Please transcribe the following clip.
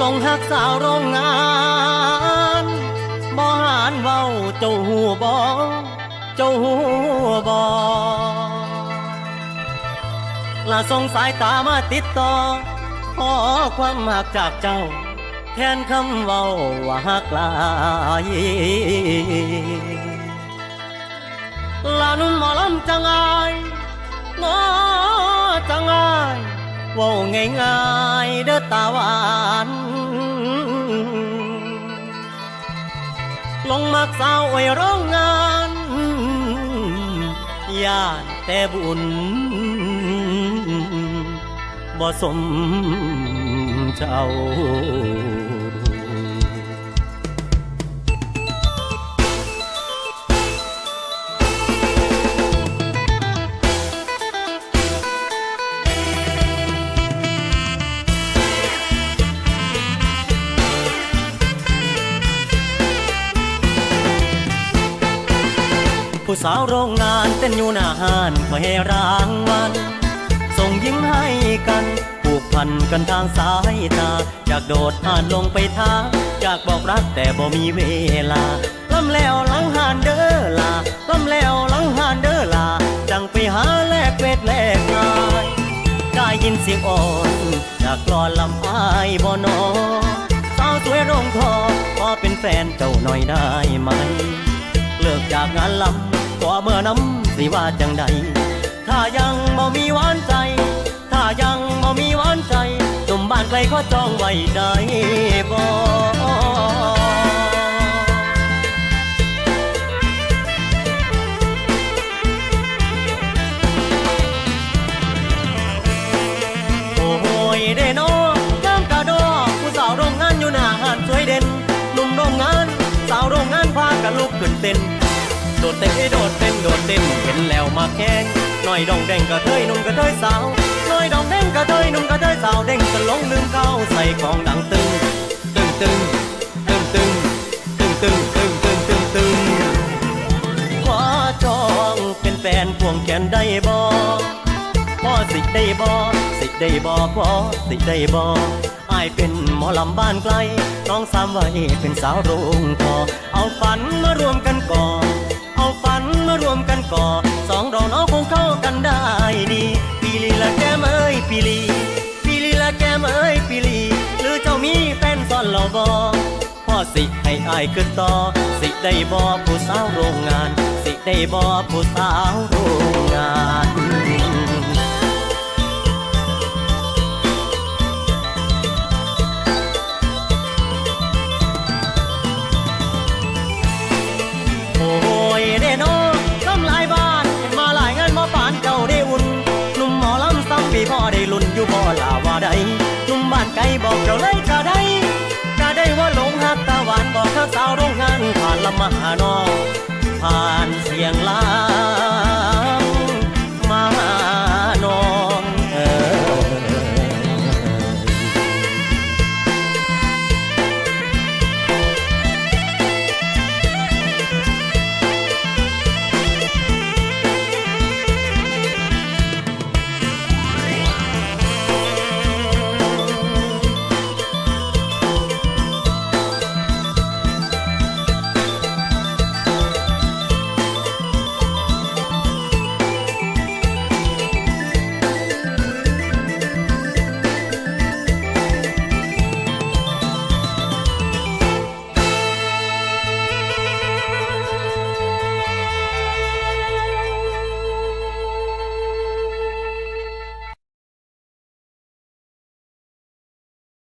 ลงหักสาวโรงงานบ่หานเว้าเจ้าหูบ่เจ้าหูบ่ละส่งสายตามาติดต่อ ขอความหักจากเจ้า แทนคำเว้าว่าหักลายลานุ่มหมอลำจังอาย ว้าง่ายง่ายๆเด้อตาหวานลงมักสาวไว้โรงงานย่านแต่บุญบ่สมเจ้า ผู้สาวโรงงานเต้นอยู่หน้าห้านขอให้รางวัลส่งยิ้มให้กันผูกพันกันทางสายตาอยากโดดห่านลงไปท้าอยากบอกรักแต่บ่มีเวลาล้ำแล้วหลังหานเด้อลาล้ำแล้วหลังหานเด้อลาจังไปหาแลกเวทแลกงายได้ยินเสียงอ่อนจากกลอนลำอายบ่นอสาวสวยโรงทอขอเป็นแฟนเจ้าหน่อยได้ไหมเลิกจากงานลำ ก็เมื่อน้ำสิว่าจังใดถ้ายังบ่มีหวานใจ ถ้ายังบ่มีหวานใจหนุ่มบ้านไกลขอจองไว้ได้บ่โอ้โหเด้นอน้ำกระดอผู้สาวโรงงานอยู่หน้าหาดสวยเด่นหนุ่มโรงงาน สาวโรงงานพากันลุกขึ้นเต้น โดดเต้นให้โดดเต้นโดดเต้นเห็นแล้วมาแข่งน่อยดองแดงกระเทยหนุ่มกระเทยสาวน่อยดองแดงกระเทยหนุ่มกระเทยสาวเด้งสลงลืมเข้าใส่ของดังตึงตึงตึงตึงตึงตึงตึงตึงตึงตึงตึงขอจองเป็นแฟนพวงแขนได้บ่พ่อสิได้บอสิได้บอพ่อสิได้บออายเป็นหมอลำบ้านไกลน้องสามไว้เป็นสาวโรงทอเอาฝันมารวมกันก่อน มารวมกันก่อสองเราน้องคงเข้ากันได้ดีปีลีละแก้มเอ้ยปีลีปีลีละแก้มเอ้ยปีลี หรือเจ้ามีแฟนซ่อนเราบอพ่อสิให้อายขึ้นต่อ สิได้บอผู้สาวโรงงาน สิได้บอผู้สาวโรงงาน บ้านไกลบอกเจ้าเลยก็ได้ก็ได้ว่าหลงหักตาหวานบอกข้าสาวโรงงานผ่านลำมาหานอผ่านเสียงลา